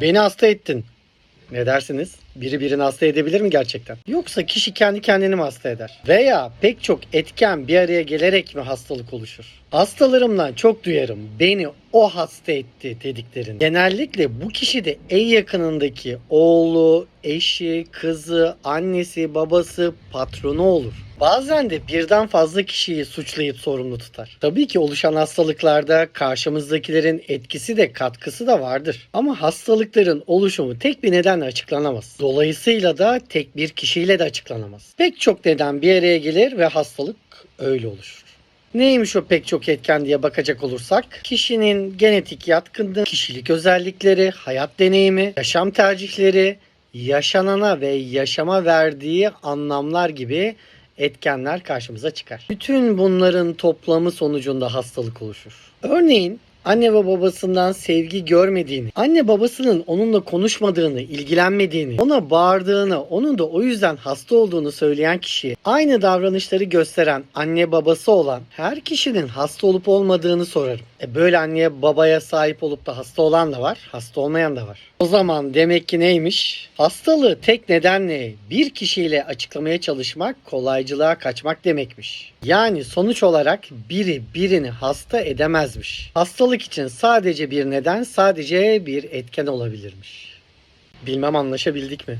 Beni hasta ettin. Ne dersiniz? Biri birini hasta edebilir mi gerçekten? Yoksa kişi kendi kendini mi hasta eder? Veya pek çok etken bir araya gelerek mi hastalık oluşur? Hastalarımdan çok duyarım. Beni o hasta etti dediklerini. Genellikle bu kişi de en yakınındaki oğlu, eşi, kızı, annesi, babası, patronu olur. Bazen de birden fazla kişiyi suçlayıp sorumlu tutar. Tabii ki oluşan hastalıklarda karşımızdakilerin etkisi de katkısı da vardır. Ama hastalıkların oluşumu tek bir nedenle açıklanamaz. Dolayısıyla da tek bir kişiyle de açıklanamaz. Pek çok neden bir araya gelir ve hastalık öyle oluşur. Neymiş o pek çok etken diye bakacak olursak kişinin genetik yatkınlığı, kişilik özellikleri, hayat deneyimi, yaşam tercihleri, yaşanana ve yaşama verdiği anlamlar gibi etkenler karşımıza çıkar. Bütün bunların toplamı sonucunda hastalık oluşur. Örneğin anne ve babasından sevgi görmediğini, anne babasının onunla konuşmadığını, ilgilenmediğini, ona bağırdığını, onun da o yüzden hasta olduğunu söyleyen kişi, aynı davranışları gösteren anne babası olan her kişinin hasta olup olmadığını sorarım. E böyle anneye babaya sahip olup da hasta olan da var, hasta olmayan da var. O zaman demek ki neymiş? Hastalığı tek nedenle bir kişiyle açıklamaya çalışmak kolaycılığa kaçmak demekmiş. Yani sonuç olarak biri birini hasta edemezmiş. Hastalık için sadece bir neden, sadece bir etken olabilirmiş. Bilmem anlaşabildik mi?